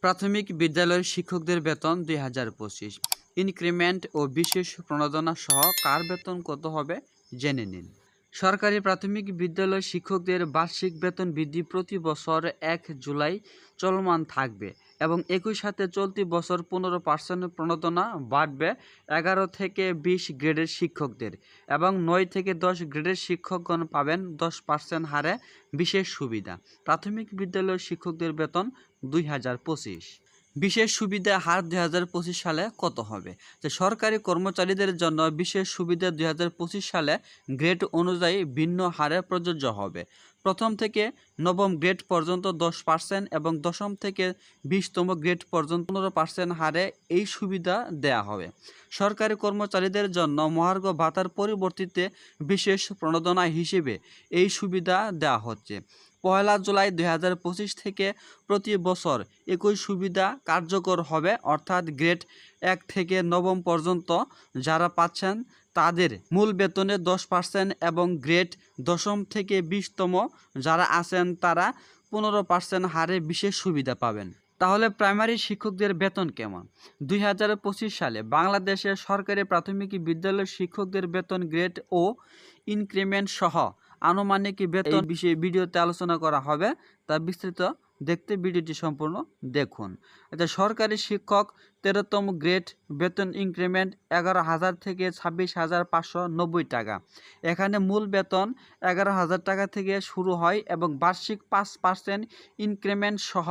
প্রাথমিক বিদ্যালয়ের শিক্ষকদের বেতন দুই হাজার পঁচিশ। ইনক্রিমেন্ট ও বিশেষ প্রণোদনা সহ কার বেতন কত হবে? জেনে নিন। সরকারি প্রাথমিক বিদ্যালয় শিক্ষকদের বার্ষিক বেতন বৃদ্ধি প্রতি বছর এক জুলাই চলমান থাকবে এবং একই সাথে চলতি বছর পনেরো পার্সেন্ট প্রণোদনা বাড়বে এগারো থেকে বিশ গ্রেডের শিক্ষকদের এবং নয় থেকে দশ গ্রেডের শিক্ষকগণ পাবেন দশ পার্সেন্ট হারে বিশেষ সুবিধা। প্রাথমিক বিদ্যালয়ের শিক্ষকদের বেতন দুই হাজার পঁচিশ। বিশেষ সুবিধা হার দুই হাজার পঁচিশ সালে কত হবে? যে সরকারি কর্মচারীদের জন্য বিশেষ সুবিধা দুই হাজার পঁচিশ সালে গ্রেড অনুযায়ী ভিন্ন হারে প্রযোজ্য হবে। প্রথম থেকে নবম গ্রেড পর্যন্ত দশ পার্সেন্ট এবং দশম থেকে বিশতম গ্রেড পর্যন্ত পনেরো পার্সেন্ট হারে এই সুবিধা দেয়া হবে। সরকারি কর্মচারীদের জন্য মহার্ঘ ভাতার পরিবর্তিতে বিশেষ প্রণোদনা হিসেবে এই সুবিধা দেওয়া হচ্ছে। পয়লা জুলাই দুই হাজার পঁচিশ থেকে প্রতি বছর একই সুবিধা কার্যকর হবে, অর্থাৎ গ্রেড এক থেকে নবম পর্যন্ত যারা পাচ্ছেন তাদের মূল বেতনে দশ পার্সেন্ট এবং গ্রেড দশম থেকে বিশতম যারা আছেন তারা পনেরো পার্সেন্ট হারে বিশেষ সুবিধা পাবেন। তাহলে প্রাইমারি শিক্ষকদের বেতন কেমন? দুই হাজার পঁচিশ সালে বাংলাদেশের সরকারি প্রাথমিক বিদ্যালয় শিক্ষকদের বেতন গ্রেড ও ইনক্রিমেন্ট সহ আনুমানিক বেতন বিষয়ে ভিডিওতে আলোচনা করা হবে। তা বিস্তৃত দেখতে ভিডিওটি সম্পূর্ণ দেখুন। আচ্ছা সরকারি শিক্ষক তেরোতম গ্রেড বেতন ইনক্রিমেন্ট এগারো হাজার থেকে ছাব্বিশ হাজার পাঁচশো নব্বই টাকা। এখানে মূল বেতন এগারো হাজার টাকা থেকে শুরু হয় এবং বার্ষিক পাঁচ পার্সেন্ট ইনক্রিমেন্ট সহ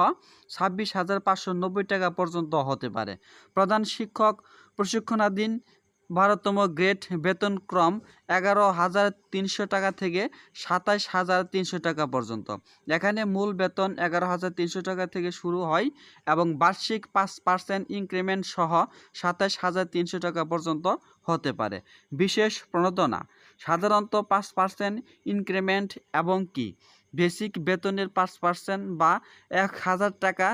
ছাব্বিশ হাজার পাঁচশো নব্বই টাকা পর্যন্ত হতে পারে। প্রধান শিক্ষক প্রশিক্ষণাধীন বারোতম গ্রেড বেতনক্রম এগারো হাজার তিনশো টাকা থেকে সাতাশ হাজার তিনশো টাকা পর্যন্ত। এখানে মূল বেতন এগারো হাজার তিনশো টাকা থেকে শুরু হয় এবং বার্ষিক পাঁচ পার্সেন্ট ইনক্রিমেন্ট সহ সাতাশ হাজার তিনশো টাকা পর্যন্ত হতে পারে। বিশেষ প্রণোদনা, সাধারণত পাঁচ পার্সেন্ট ইনক্রিমেন্ট এবং কি? বেসিক বেতনের পাঁচ পার্সেন্ট বা এক হাজার টাকা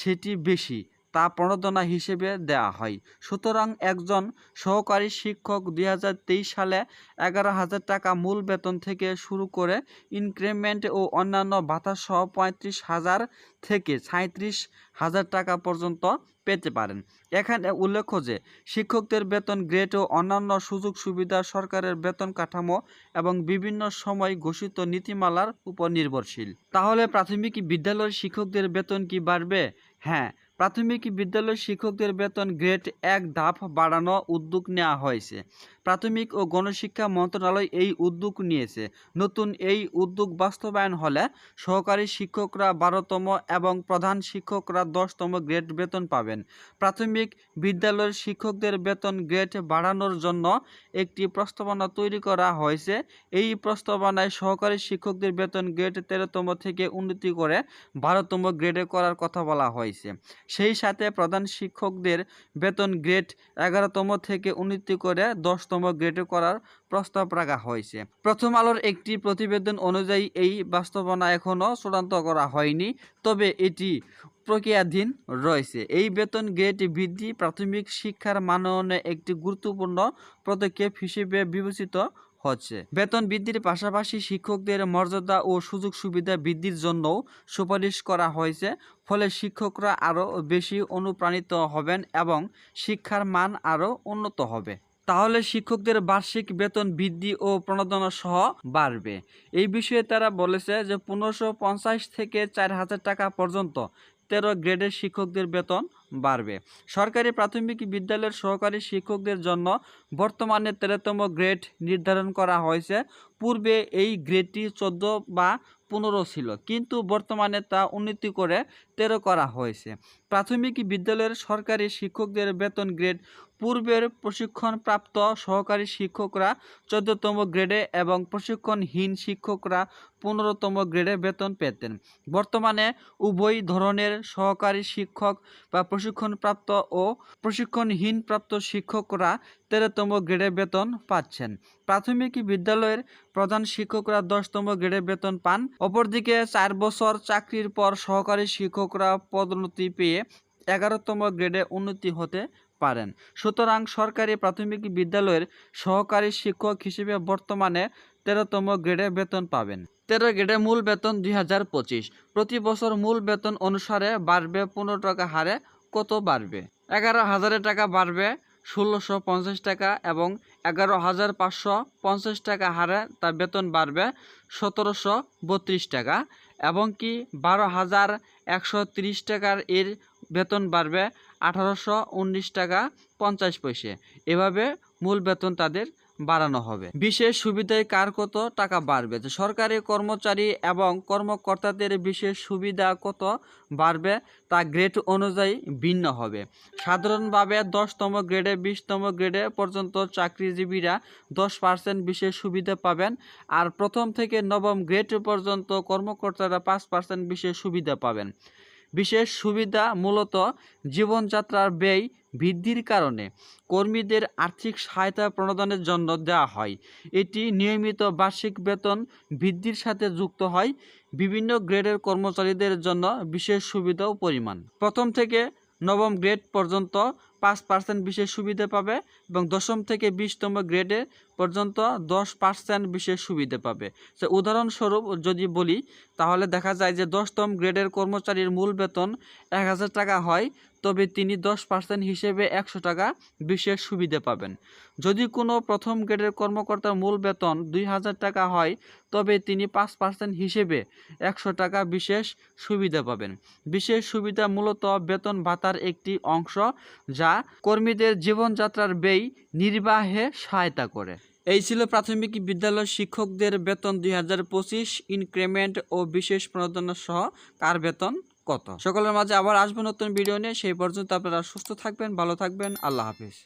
সেটি বেশি। তা প্রণোদনা হিসেবে দেওয়া হয়। সুতরাং একজন সহকারী শিক্ষক দুই হাজার তেইশ সালে এগারো হাজার টাকা মূল বেতন থেকে শুরু করে ইনক্রিমেন্ট ও অন্যান্য ভাতা সহ পঁয়ত্রিশ হাজার থেকে সাঁত্রিশ হাজার টাকা পর্যন্ত পেতে পারেন। এখানে উল্লেখ্য যে, শিক্ষকদের বেতন গ্রেড ও অন্যান্য সুযোগ সুবিধা সরকারের বেতন কাঠামো এবং বিভিন্ন সময় ঘোষিত নীতিমালার উপর নির্ভরশীল। তাহলে প্রাথমিক বিদ্যালয়ের শিক্ষকদের বেতন কি বাড়বে? হ্যাঁ প্রাথমিক বিদ্যালয় শিক্ষকদের বেতন গ্রেড এক ধাপ বাড়ানো উদ্যোগ নেওয়া হয়েছে। প্রাথমিক ও গণশিক্ষা মন্ত্রণালয় এই উদ্যোগ নিয়েছে। নতুন এই উদ্যোগ বাস্তবায়ন হলে সহকারী শিক্ষকরা বারোতম এবং প্রধান শিক্ষকরা দশতম গ্রেড বেতন পাবেন। প্রাথমিক বিদ্যালয়ের শিক্ষকদের বেতন গ্রেড বাড়ানোর জন্য একটি প্রস্তাবনা তৈরি করা হয়েছে। এই প্রস্তাবনায় সহকারী শিক্ষকদের বেতন গ্রেড তেরোতম থেকে উন্নতি করে বারোতম গ্রেডে করার কথা বলা হয়েছে। সেই সাথে প্রধান শিক্ষকদের বেতন গ্রেড এগারোতম থেকে উন্নতি করে দশতম গ্রেডে করার প্রস্তাব রাখা হয়েছে। প্রথম আলোর একটি প্রতিবেদন অনুযায়ী এই বাস্তবনা এখনও চূড়ান্ত করা হয়নি, তবে এটি প্রক্রিয়াধীন রয়েছে। এই বেতন গ্রেড বৃদ্ধি প্রাথমিক শিক্ষার মাননে একটি গুরুত্বপূর্ণ পদক্ষেপ হিসেবে বিবেচিত হচ্ছে। বেতন বৃদ্ধির পাশাপাশি শিক্ষকদের মর্যাদা ও সুযোগ সুবিধা বৃদ্ধির জন্যও সুপারিশ করা হয়েছে, ফলে শিক্ষকরা আরও বেশি অনুপ্রাণিত হবেন এবং শিক্ষার মান আরও উন্নত হবে। তাহলে শিক্ষকদের বার্ষিক বেতন বৃদ্ধি ও প্রণোদনা সহ বাড়বে। এই বিষয়ে তারা বলেছে যে, পনেরোশো থেকে চার হাজার টাকা পর্যন্ত তেরো গ্রেডের শিক্ষকদের বেতন বাড়বে। সরকারি প্রাথমিক বিদ্যালয়ের সহকারী শিক্ষকদের জন্য বর্তমানে তেরোতম গ্রেড নির্ধারণ করা হয়েছে। পূর্বে এই গ্রেডটি চোদ্দ বা পনেরো ছিল, কিন্তু বর্তমানে তা উন্নতি করে তেরো করা হয়েছে। প্রাথমিক বিদ্যালয়ের সরকারি শিক্ষকদের বেতন গ্রেড, পূর্বের প্রশিক্ষণপ্রাপ্ত সহকারী শিক্ষকরা চোদ্দতম গ্রেডে এবং প্রশিক্ষণহীন শিক্ষকরা পনেরোতম গ্রেডে বেতন পেতেন। বর্তমানে উভয় ধরনের সহকারী শিক্ষক বা প্রশিক্ষণপ্রাপ্ত ও প্রশিক্ষণহীনপ্রাপ্ত শিক্ষকরা তেরোতম গ্রেডে বেতন পাচ্ছেন। প্রাথমিক বিদ্যালয়ের প্রধান শিক্ষকরা দশতম গ্রেডে বেতন পান। অপরদিকে চার বছর চাকরির পর সহকারী শিক্ষকরা পদোন্নতি পেয়ে এগারোতম গ্রেডে উন্নতি হতে পারেন। সুতরাং সরকারি প্রাথমিক বিদ্যালয়ের সহকারী শিক্ষক হিসেবে বর্তমানে তেরোতম গ্রেডে বেতন পাবেন। তেরো গ্রেডে মূল বেতন দুই হাজার পঁচিশ। প্রতি বছর মূল বেতন অনুসারে বাড়বে পনেরো টাকা হারে কত বাড়বে? এগারো হাজারের টাকা বাড়বে ষোলোশো পঞ্চাশ টাকা এবং এগারো হাজার পাঁচশো পঞ্চাশ টাকা হারে তার বেতন বাড়বে সতেরোশো বত্রিশ টাকা এবং কি বারো হাজার একশো তিরিশ টাকার এর বেতন বাড়বে আঠারোশো উনিশ টাকা পঞ্চাশ পয়সে। এভাবে মূল বেতন তাদের বাড়ানো হবে। বিশেষ সুবিধায় কার কত টাকা বাড়বে? সরকারি কর্মচারী এবং কর্মকর্তাদের বিশেষ সুবিধা কত বাড়বে তা গ্রেড অনুযায়ী ভিন্ন হবে। সাধারণভাবে দশতম গ্রেডে, বিশতম গ্রেডে পর্যন্ত চাকরিজীবীরা দশ পার্সেন্ট বিশেষ সুবিধা পাবেন আর প্রথম থেকে নবম গ্রেড পর্যন্ত কর্মকর্তারা পাঁচ পার্সেন্ট বিশেষ সুবিধা পাবেন। বিশেষ সুবিধা মূলত জীবনযাত্রার ব্যয় বৃদ্ধির কারণে কর্মীদের আর্থিক সহায়তা প্রণোদনের জন্য দেওয়া হয়। এটি নিয়মিত বার্ষিক বেতন বৃদ্ধির সাথে যুক্ত হয়। বিভিন্ন গ্রেডের কর্মচারীদের জন্য বিশেষ সুবিধা ও পরিমাণ। প্রথম থেকে নবম গ্রেড পর্যন্ত পাঁচ পার্সেন্ট বিশেষ সুবিধা পাবে এবং দশম থেকে বিশতম গ্রেডে পর্যন্ত দশ পার্সেন্ট বিশেষ সুবিধা পাবে। তো উদাহরণস্বরূপ যদি বলি, তাহলে দেখা যায় যে দশতম গ্রেডের কর্মচারীর মূল বেতন এক হাজার টাকা হয়, তবে তিনি দশ পার্সেন্ট হিসেবে একশো টাকা বিশেষ সুবিধা পাবেন। যদি কোনো প্রথম গ্রেডের কর্মকর্তার মূল বেতন দুই হাজার টাকা হয়, তবে তিনি পাঁচ পার্সেন্ট হিসেবে একশো টাকা বিশেষ সুবিধা পাবেন। বিশেষ সুবিধা মূলত বেতন ভাতার একটি অংশ যা কর্মীদের জীবনযাত্রার ব্যয় নির্বাহে সহায়তা করে। এই ছিল প্রাথমিক বিদ্যালয় শিক্ষকদের বেতন দুই হাজার পঁচিশ, ইনক্রিমেন্ট ও বিশেষ প্রণোদনা সহ কার বেতন কত। সকলের মাঝে আবার আসব নতুন ভিডিও নিয়ে। সেই পর্যন্ত আপনারা সুস্থ থাকবেন, ভালো থাকবেন। আল্লাহ হাফিজ।